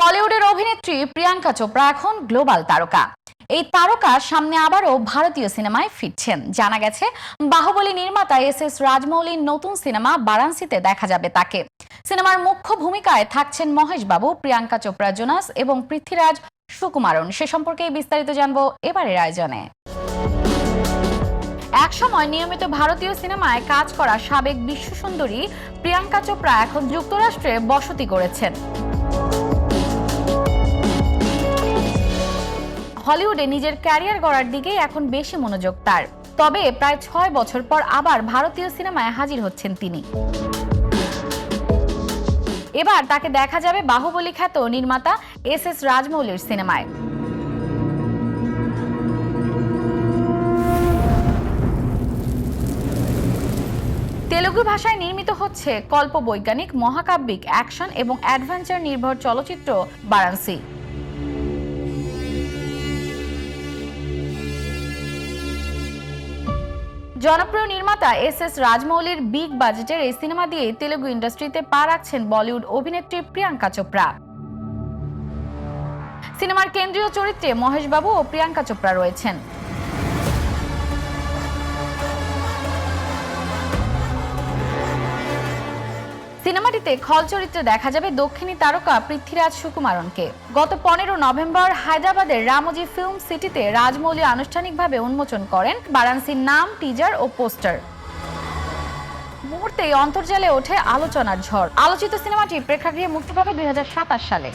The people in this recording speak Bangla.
বলিউডের অভিনেত্রী প্রিয়াঙ্কা চোপড়া এখন গ্লোবাল তারকা। এই তারকা সামনে আবারও ভারতীয় সিনেমায় ফিরছেন। জানা গেছে, বাহুবলী নির্মাতা এস এস রাজমৌলির নতুন সিনেমা বারাণসীতে দেখা যাবে তাকে। সিনেমার মুখ্য ভূমিকায় থাকছেন মহেশ বাবু প্রিয়াঙ্কা চোপড়া, জোনাস এবং পৃথ্বীরাজ সুকুমারন। সে সম্পর্কে বিস্তারিত জানব এবারের আয়োজনে। একসময় নিয়মিত ভারতীয় সিনেমায় কাজ করা সাবেক বিশ্বসুন্দরী প্রিয়াঙ্কা চোপড়া এখন যুক্তরাষ্ট্রে বসতি করেছেন হলিউডে নিজের ক্যারিয়ার গড়ার দিকেই এখন বেশি মনোযোগ তার। তবে প্রায় ছয় বছর পর আবার ভারতীয় সিনেমায় হাজির হচ্ছেন তিনি। এবার তাকে দেখা যাবে বাহুবলী খ্যাত নির্মাতা এস এস রাজমৌলির সিনেমায়। তেলুগু ভাষায় নির্মিত হচ্ছে কল্প বৈজ্ঞানিক মহাকাব্যিক অ্যাকশন এবং অ্যাডভেঞ্চার নির্ভর চলচ্চিত্র বারাণসী। জনপ্রিয় নির্মাতা এস এস রাজমৌলির বিগ বাজেটের এই সিনেমা দিয়ে তেলুগু ইন্ডাস্ট্রিতে পা রাখছেন বলিউড অভিনেত্রী প্রিয়াঙ্কা চোপড়া। সিনেমার কেন্দ্রীয় চরিত্রে মহেশবাবু ও প্রিয়াঙ্কা চোপড়া রয়েছেন। সিনেমাটিতে খল চরিত্রে দেখা যাবে দক্ষিণী তারকা পৃথ্বীরাজ সুকুমারনকে। গত পনেরো নভেম্বর হায়দ্রাবাদের রামজি ফিল্ম সিটিতে রাজমৌলি আনুষ্ঠানিকভাবে উন্মোচন করেন বারাণসীর নাম, টিজার ও পোস্টার। মুহূর্তেই অন্তর্জালে ওঠে আলোচনার ঝড়। আলোচিত সিনেমাটি প্রেক্ষাগৃহে মুক্তি পাবে দুই হাজার সাতাশ সালে।